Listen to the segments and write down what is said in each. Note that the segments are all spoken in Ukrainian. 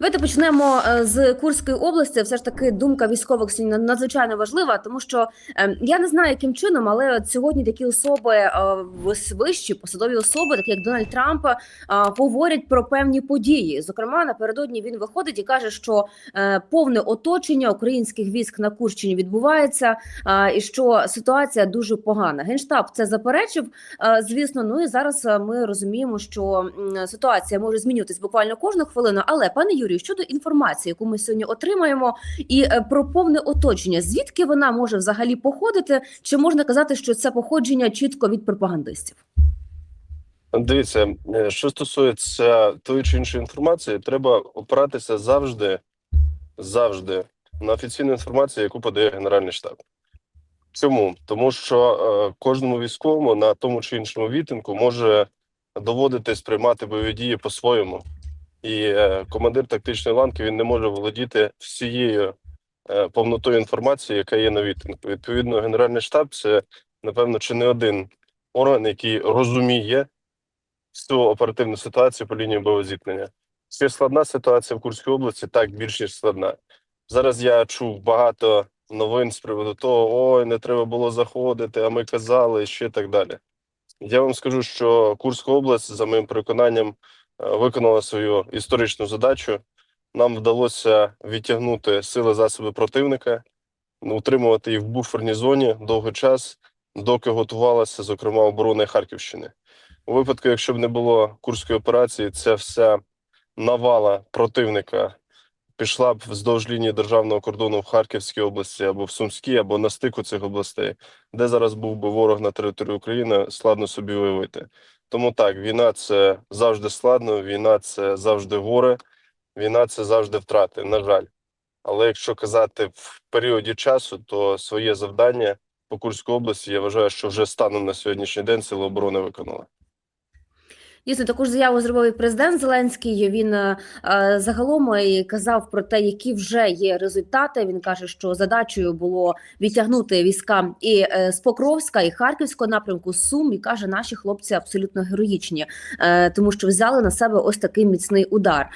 Давайте почнемо е, з Курської області. Все ж таки думка військових сьогодні надзвичайно важлива, тому що е, я не знаю, яким чином, але от сьогодні такі особи е, вищі посадові особи, такі як Дональд Трамп, е, говорять про певні події. Зокрема, напередодні він виходить і каже, що повне оточення українських військ на Курщині відбувається, і що ситуація дуже погана. Генштаб це заперечив, звісно. Ну і зараз ми розуміємо, що ситуація може змінюватись буквально кожну хвилину. Але пане Юрію, щодо інформації, яку ми сьогодні отримаємо, і е, про повне оточення, звідки вона може взагалі походити? Чи можна казати, що це походження чітко від пропагандистів? Дивіться, е, що стосується тої чи іншої інформації, треба опиратися завжди, завжди на офіційну інформацію, яку подає Генеральний штаб. Чому? Тому що е, кожному військовому на тому чи іншому вітинку може доводитись приймати бойові дії по-своєму. І е, командир тактичної ланки він не може володіти всією е, повнотою інформації, яка є на вітинку. Відповідно, Генеральний штаб це, напевно, чи не один орган, який розуміє всю оперативну ситуацію по лінії бойового зіткнення. Чи складна ситуація в Курській області? Так, більш ніж складна. Зараз я чув багато новин з приводу того, ой, не треба було заходити, а ми казали, і ще так далі. Я вам скажу, що Курська область, за моїм переконанням, виконала свою історичну задачу. Нам вдалося відтягнути сили засоби противника, утримувати їх в буферній зоні довгий час, доки готувалася, зокрема, оборона Харківщини. У випадку, якщо б не було курської операції, ця вся навала противника пішла б вздовж лінії державного кордону в Харківській області або в Сумській, або на стику цих областей, де зараз був би ворог на території України, складно собі уявити. Тому так, війна це завжди складно, війна це завжди горе, війна це завжди втрати. На жаль. Але якщо казати в періоді часу, то своє завдання по Курській області я вважаю, що вже станом на сьогоднішній день сили оборони виконали. Дійсно, таку ж заяву зробив і президент Зеленський. Він е, е, загалом і казав про те, які вже є результати. Він каже, що задачею було відтягнути війська і е, з Покровська, і Харківського напрямку Сум. І каже, наші хлопці абсолютно героїчні, е, тому що взяли на себе ось такий міцний удар.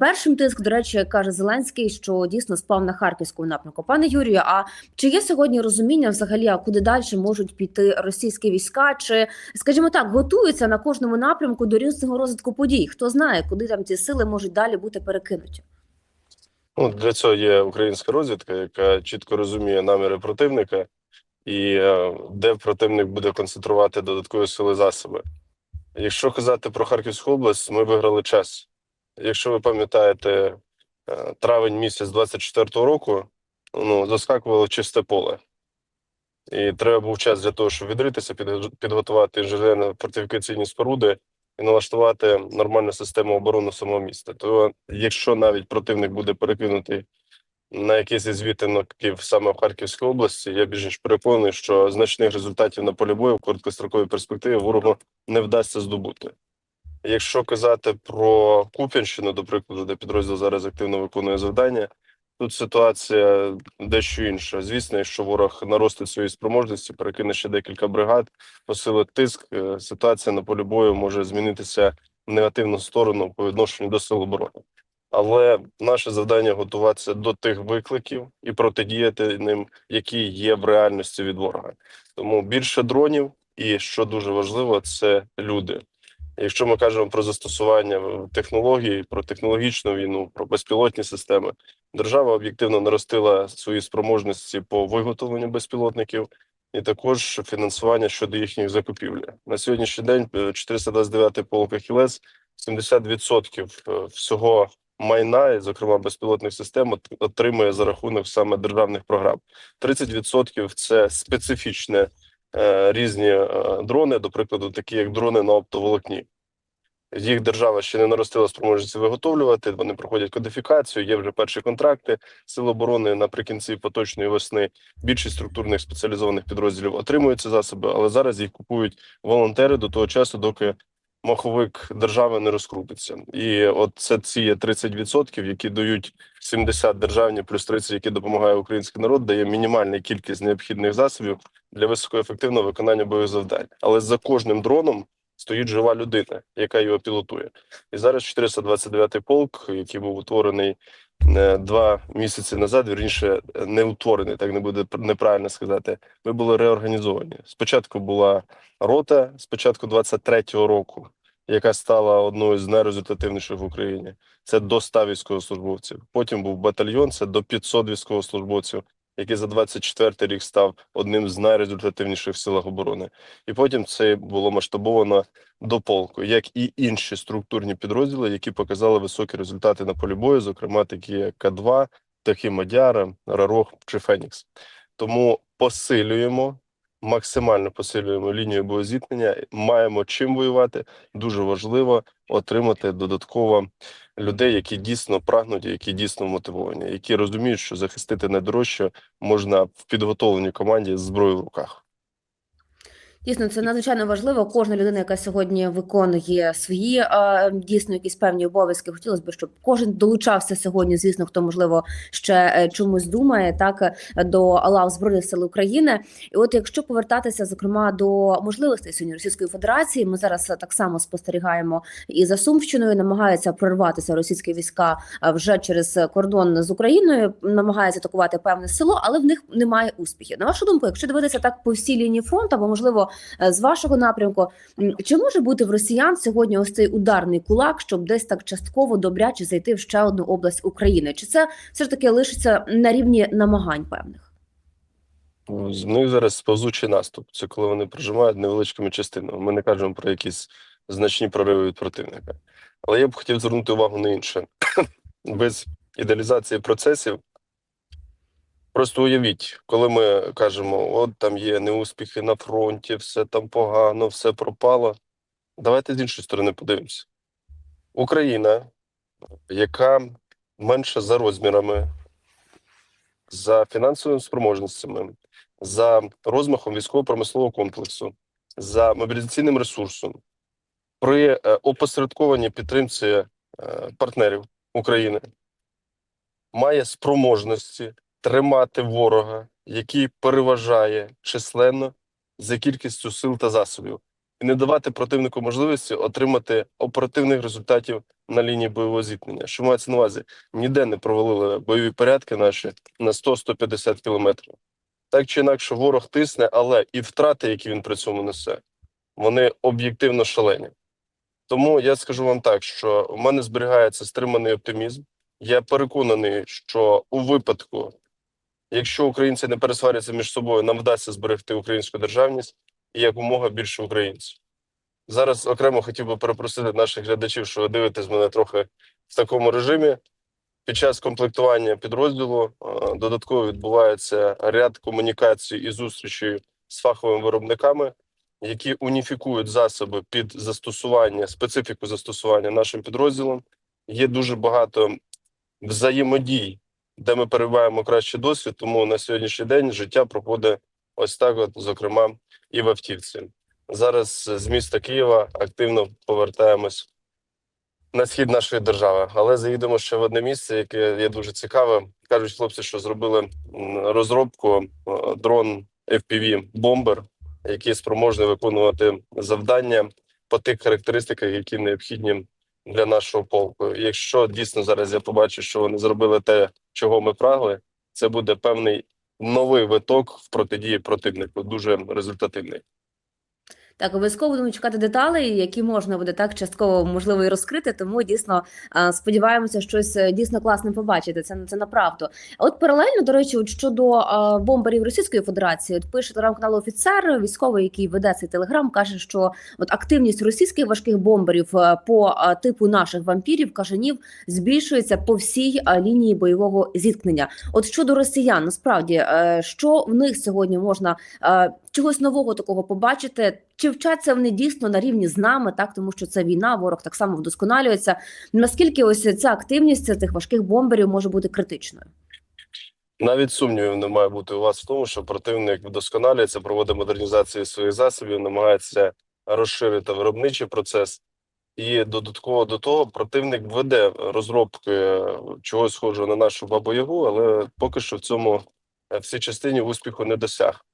Першим тиск, до речі, каже Зеленський, що дійсно спав на харківському напрямку. Пане Юрію, а чи є сьогодні розуміння взагалі, а куди далі можуть піти російські війська? Чи скажімо так, готуються на кожному напрямку до різного розвитку подій. Хто знає, куди там ці сили можуть далі бути перекинуті? Ну, для цього є українська розвідка, яка чітко розуміє наміри противника і е, де противник буде концентрувати додаткові сили засоби. Якщо казати про Харківську область, ми виграли час. Якщо ви пам'ятаєте, е, травень місяць 24-го року ну, заскакувало чисте поле. І треба був час для того, щоб відритися, підготувати інженерно-фортифікаційні споруди і налаштувати нормальну систему оборони самого міста. То якщо навіть противник буде перекинутий на якийсь із відтинків саме в Харківській області, я більш ніж переконаний, що значних результатів на полі бою в короткостроковій перспективі ворогу не вдасться здобути. Якщо казати про Куп'янщину, до прикладу, де підрозділ зараз активно виконує завдання, тут ситуація дещо інша. Звісно, якщо ворог наростить свої спроможності, перекине ще декілька бригад, посилить тиск, е, ситуація на полі бою може змінитися в негативну сторону по відношенню до сил оборони. Але наше завдання готуватися до тих викликів і протидіяти ним, які є в реальності від ворога. Тому більше дронів, і що дуже важливо, це люди. Якщо ми кажемо про застосування технологій, про технологічну війну, про безпілотні системи, держава об'єктивно наростила свої спроможності по виготовленню безпілотників і також фінансування щодо їхніх закупівлі. На сьогоднішній день е, 429-й полк «Ахілес» 70% е, всього майна, зокрема безпілотних систем, отримує за рахунок саме державних програм. 30% – це специфічне е, різні е, дрони, до прикладу, такі як дрони на оптоволокні. Їх держава ще не наростила спроможності виготовлювати. Вони проходять кодифікацію. Є вже перші контракти. Сил оборони наприкінці поточної весни. Більшість структурних спеціалізованих підрозділів отримують ці засоби, але зараз їх купують волонтери до того часу, доки маховик держави не розкрутиться. І от це ці є 30%, які дають 70 державні, плюс 30, які допомагає український народ, дає мінімальна кількість необхідних засобів для високоефективного виконання бойових завдань. Але за кожним дроном стоїть жива людина, яка його пілотує. І зараз 429-й полк, який був утворений е, два місяці назад, вірніше не утворений, так не буде неправильно сказати. Ми були реорганізовані. Спочатку була рота, спочатку 23-го року, яка стала одною з найрезультативніших в Україні. Це до 100 військовослужбовців. Потім був батальйон, це до 500 військовослужбовців, який за 24 рік став одним з найрезультативніших в силах оборони. І потім це було масштабовано до полку, як і інші структурні підрозділи, які показали високі результати на полі бою, зокрема такі як К2, такі Мадяра, Рарох чи Фенікс. Тому посилюємо. Максимально посилюємо лінію боєзіткнення, маємо чим воювати. Дуже важливо отримати додатково людей, які дійсно прагнуть, які дійсно мотивовані, які розуміють, що захистити найдорожче можна в підготовленій команді з зброєю в руках. Дійсно, це надзвичайно важливо. Кожна людина, яка сьогодні виконує свої дійсно якісь певні обов'язки. Хотілося б, щоб кожен долучався сьогодні. Звісно, хто можливо ще е, чомусь думає, так е, до лав збройних сил України. І от якщо повертатися зокрема до можливостей сьогодні Російської Федерації, ми зараз е, так само спостерігаємо і за Сумщиною, намагаються прорватися російські війська вже через кордон з Україною, намагаються атакувати певне село, але в них немає успіхів. На вашу думку, якщо дивитися так по всій лінії фронту, або можливо з вашого напрямку, чи може бути в росіян сьогодні ось цей ударний кулак, щоб десь так частково добряче зайти в ще одну область України? Чи це все ж таки лишиться на рівні намагань певних? З них зараз сповзучий наступ. Це коли вони прожимають невеличкими частинами. Ми не кажемо про якісь значні прориви від противника. Але я б хотів звернути увагу на інше. Без ідеалізації процесів. Просто уявіть, коли ми кажемо, от там є неуспіхи на фронті, все там погано, все пропало. Давайте з іншої сторони подивимося. Україна, яка менша за розмірами, за фінансовими спроможностями, за розмахом військово-промислового комплексу, за мобілізаційним ресурсом, при е, опосередкованій підтримці е, партнерів України має спроможності тримати ворога, який переважає численно за кількістю сил та засобів, і не давати противнику можливості отримати оперативних результатів на лінії бойового зіткнення. Що мається на увазі? Ніде не провалили бойові порядки наші на 100-150 кілометрів. Так чи інакше, ворог тисне, але і втрати, які він при цьому несе, вони об'єктивно шалені. Тому я скажу вам так, що у мене зберігається стриманий оптимізм. Я переконаний, що у випадку, якщо українці не пересваряться між собою, нам вдасться зберегти українську державність і якомога більше українців. Зараз окремо хотів би перепросити наших глядачів, що ви дивитесь мене трохи в такому режимі. Під час комплектування підрозділу е, додатково відбувається ряд комунікацій і зустрічей з фаховими виробниками, які уніфікують засоби під застосування, специфіку застосування нашим підрозділом. Є дуже багато взаємодій, де ми перебуваємо кращий досвід. Тому на сьогоднішній день життя проходить ось так, от, зокрема, і в автівці. Зараз з міста Києва активно повертаємось на схід нашої держави, але заїдемо ще в одне місце, яке є дуже цікаве. Кажуть хлопці, що зробили розробку е, дрон FPV бомбер, який спроможний виконувати завдання по тих характеристиках, які необхідні для нашого полку. Якщо дійсно зараз я побачу, що вони зробили те, чого ми прагли, це буде певний новий виток в протидії противнику, дуже результативний. Так, обов'язково будемо чекати деталей, які можна буде так частково можливо і розкрити. Тому дійсно сподіваємося, щось е, дійсно класне побачити. Це це направду. От паралельно, до речі, от щодо а, бомберів Російської Федерації, от пише телеграм-канал офіцер, військовий, який веде цей телеграм, каже, що от активність російських важких бомберів е, по типу наших вампірів, кажанів збільшується по всій лінії бойового зіткнення. От щодо росіян, насправді, е, що в них сьогодні можна е, чогось нового такого побачити? Чи вчаться вони дійсно на рівні з нами, так тому що це війна, ворог так само вдосконалюється. Наскільки ось ця активність цих важких бомберів може бути критичною? Навіть сумнівів не має бути у вас в тому, що противник вдосконалюється, проводить модернізацію своїх засобів, намагається розширити виробничий процес. І додатково до того противник веде розробки чогось схожого на нашу бабу Ягу, але поки що в цьому е, в цій частині успіху не досяг.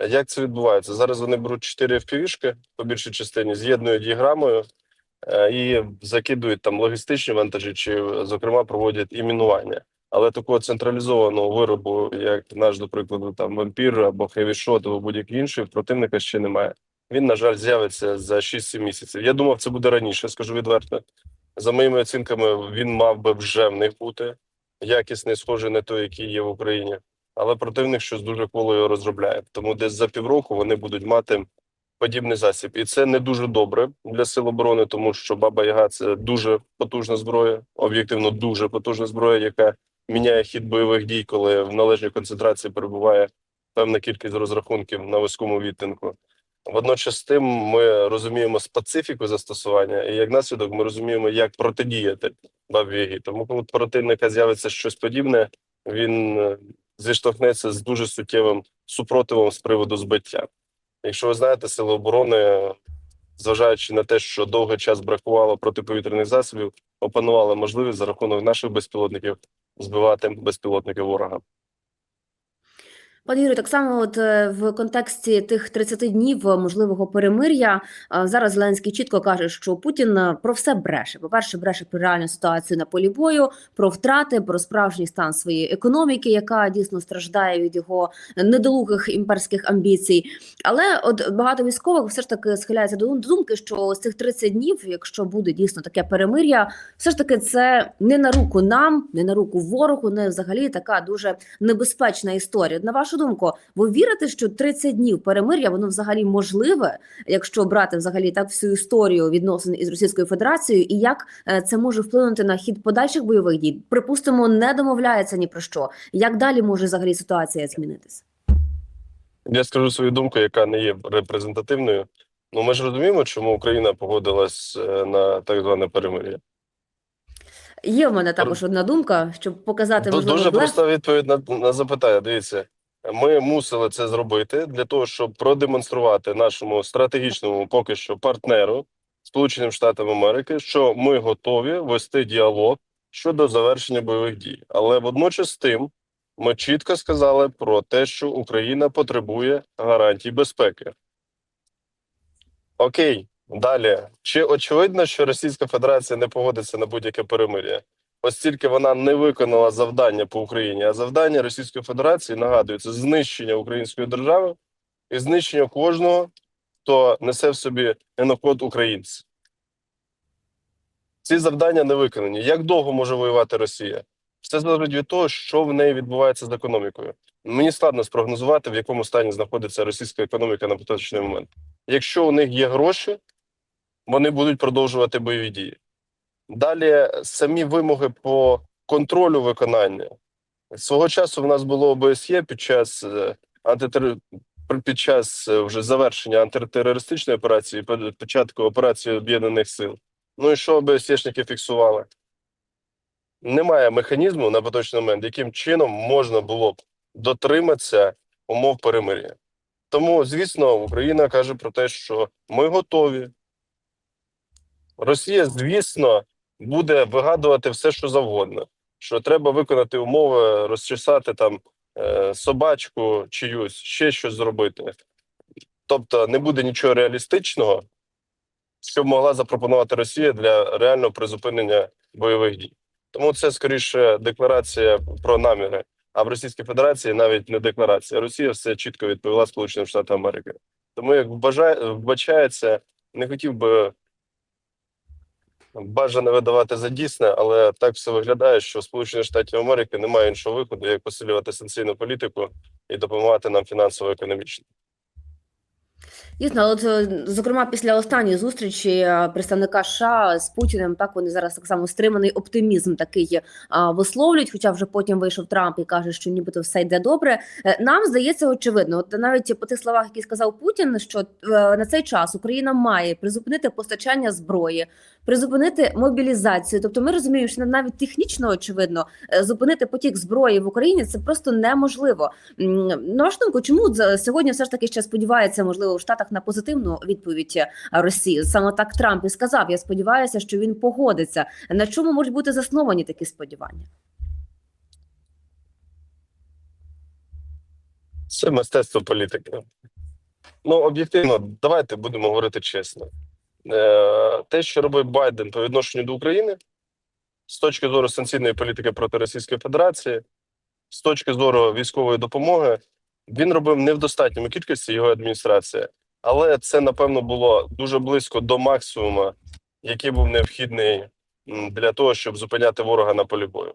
Як це відбувається? Зараз вони беруть 4 FPV-шки по більшій частині, з'єднують грамою е, і закидують там логістичні вантажі, чи, зокрема, проводять і мінування. Але такого централізованого виробу, як наш, до прикладу, там вампір або хевішот, або будь-який інший, противника ще немає. Він, на жаль, з'явиться за 6-7 місяців. Я думав, це буде раніше, скажу відверто. За моїми оцінками, він мав би вже в них бути якісний, схожий на той, який є в Україні. Але противник щось дуже його розробляє. Тому десь за півроку вони будуть мати подібний засіб. І це не дуже добре для сил оборони, тому що Баба Яга це дуже потужна зброя, об'єктивно дуже потужна зброя, яка міняє хід бойових дій, коли в належній концентрації перебуває певна кількість розрахунків на вузькому відтинку. Водночас тим ми розуміємо специфіку застосування, і як наслідок ми розуміємо, як протидіяти бабі Ягі. Тому, коли противника з'явиться щось подібне, він е, зіштовхнеться з дуже суттєвим супротивом з приводу збиття. Якщо ви знаєте, сили оборони, зважаючи на те, що довгий час бракувало протиповітряних засобів, опанували можливість за рахунок наших безпілотників збивати безпілотники ворога. Пане Юрію, так само, от е, в контексті тих 30 днів е, можливого перемир'я, е, зараз Зеленський чітко каже, що Путін про все бреше. По перше, бреше про реальну ситуацію на полі бою, про втрати, про справжній стан своєї економіки, яка дійсно страждає від його недолугих імперських амбіцій. Але от багато військових все ж таки схиляється до думки, що з цих 30 днів, якщо буде дійсно таке перемир'я, все ж таки це не на руку нам, не на руку ворогу, не взагалі така дуже небезпечна історія. На вашу думку, ви вірите, що 30 днів перемир'я воно взагалі можливе, якщо брати взагалі так всю історію відносин із Російською Федерацією, і як е, це може вплинути на хід подальших бойових дій? Припустимо, не домовляється ні про що. Як далі може взагалі ситуація змінитися? Я скажу свою думку, яка не є репрезентативною. Ну ми ж розуміємо, чому Україна погодилась е, на так зване перемир'я. Є в мене також одна думка, щоб показати можливо Дуже блеф. проста відповідь на, на запитання. Дивіться, ми мусили це зробити для того, щоб продемонструвати нашому стратегічному поки що партнеру Сполученим Штатам Америки, що ми готові вести діалог щодо завершення бойових дій. Але водночас тим ми чітко сказали про те, що Україна потребує гарантій безпеки. Окей, далі. Чи очевидно, що Російська Федерація не погодиться на будь-яке перемир'я? Оскільки вона не виконала завдання по Україні, а завдання Російської Федерації нагадую, це знищення української держави і знищення кожного, хто несе в собі генокод українця. Ці завдання не виконані. Як довго може воювати Росія? Все залежить від того, що в неї відбувається з економікою. Мені складно спрогнозувати, в якому стані знаходиться російська економіка на поточний момент. Якщо у них є гроші, вони будуть продовжувати бойові дії. Далі самі вимоги по контролю виконання. Свого часу в нас було ОБСЄ під час е, антитер... під час е, вже завершення антитерористичної операції, початку операції Об'єднаних Сил. Ну і що ОБСЄшники фіксували? Немає механізму на поточний момент, яким чином можна було б дотриматися умов перемир'я. Тому, звісно, Україна каже про те, що ми готові. Росія, звісно, буде вигадувати все, що завгодно. Що треба виконати умови, розчесати там е, собачку чиюсь, ще щось зробити. Тобто не буде нічого реалістичного, що могла запропонувати Росія для реального призупинення бойових дій. Тому це скоріше декларація про наміри. А в Російській Федерації навіть не декларація. Росія все чітко відповіла Сполученим Штатам Америки. Тому як вбачається, не хотів би бажано видавати за дійсне, але так все виглядає, що Сполучених Штатів Америки немає іншого виходу, як посилювати санкційну політику і допомагати нам фінансово-економічно. Дійсно, от е, зокрема після останньої зустрічі е, представника США з Путіним, так вони зараз так само стриманий оптимізм такий а, висловлюють. Хоча вже потім вийшов Трамп і каже, що нібито все йде добре. Е, Нам здається очевидно, от навіть по тих словах, які сказав Путін, що е, на цей час Україна має призупинити постачання зброї, призупинити мобілізацію. Тобто, ми розуміємо, що навіть технічно очевидно е, зупинити потік зброї в Україні це просто неможливо. На думку, чому сьогодні все ж таки ще сподівається, можливо, в Штатах на позитивну відповідь е, Росії? Саме так Трамп і сказав. Я сподіваюся, що він погодиться. На чому можуть бути засновані такі сподівання? Це мистецтво політики. Ну, об'єктивно, давайте будемо говорити чесно. Е, те, що робив Байден по відношенню до України, з точки зору санкційної політики проти Російської Федерації, з точки зору військової допомоги, він робив не в достатньому кількості його адміністрація, але це, напевно, було дуже близько до максимуму, який був необхідний для того, щоб зупиняти ворога на полі бою.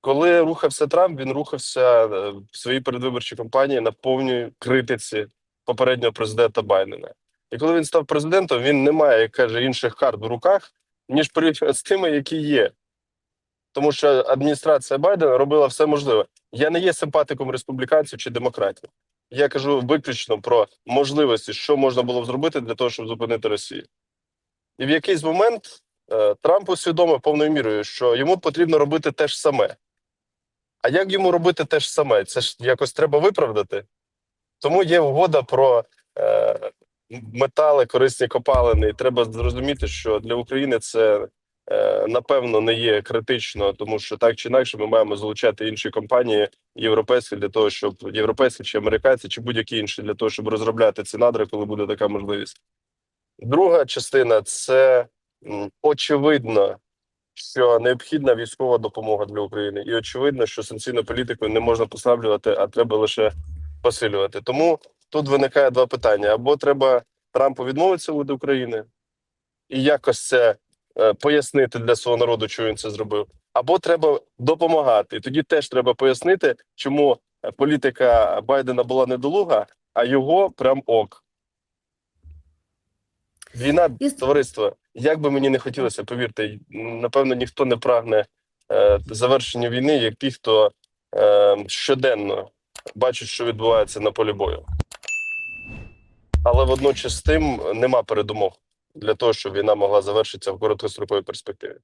Коли рухався Трамп, він рухався е, в своїй передвиборчій кампанії на повній критиці попереднього президента Байдена. І коли він став президентом, він не має, як каже, інших карт в руках, ніж порівняно з тими, які є. Тому що адміністрація Байдена робила все можливе. Я не є симпатиком республіканців чи демократів. Я кажу виключно про можливості, що можна було б зробити для того, щоб зупинити Росію. І в якийсь момент е, Трамп усвідомив повною мірою, що йому потрібно робити те ж саме. А як йому робити те ж саме? Це ж якось треба виправдати. Тому є угода про е, метали, корисні копалини. І треба зрозуміти, що для України це напевно не є критично, тому що так чи інакше ми маємо залучати інші компанії європейські для того, щоб європейські чи американці, чи будь-які інші для того, щоб розробляти ці надри, коли буде така можливість. Друга частина це очевидно, що необхідна військова допомога для України, і очевидно, що санкційну політику не можна послаблювати, а треба лише посилювати. Тому тут виникає два питання: або треба Трампу відмовитися від України і якось це е, пояснити для свого народу, чому він це зробив, або треба допомагати. І тоді теж треба пояснити, чому е, політика Байдена була недолуга, а його прям ок. Війна товариство. Як би мені не хотілося, повірте, напевно, ніхто не прагне е, завершення війни, як ті, хто е, щоденно бачать, що відбувається на полі бою. Але водночас з тим нема передумов для того, щоб війна могла завершитися в короткостроковій перспективі.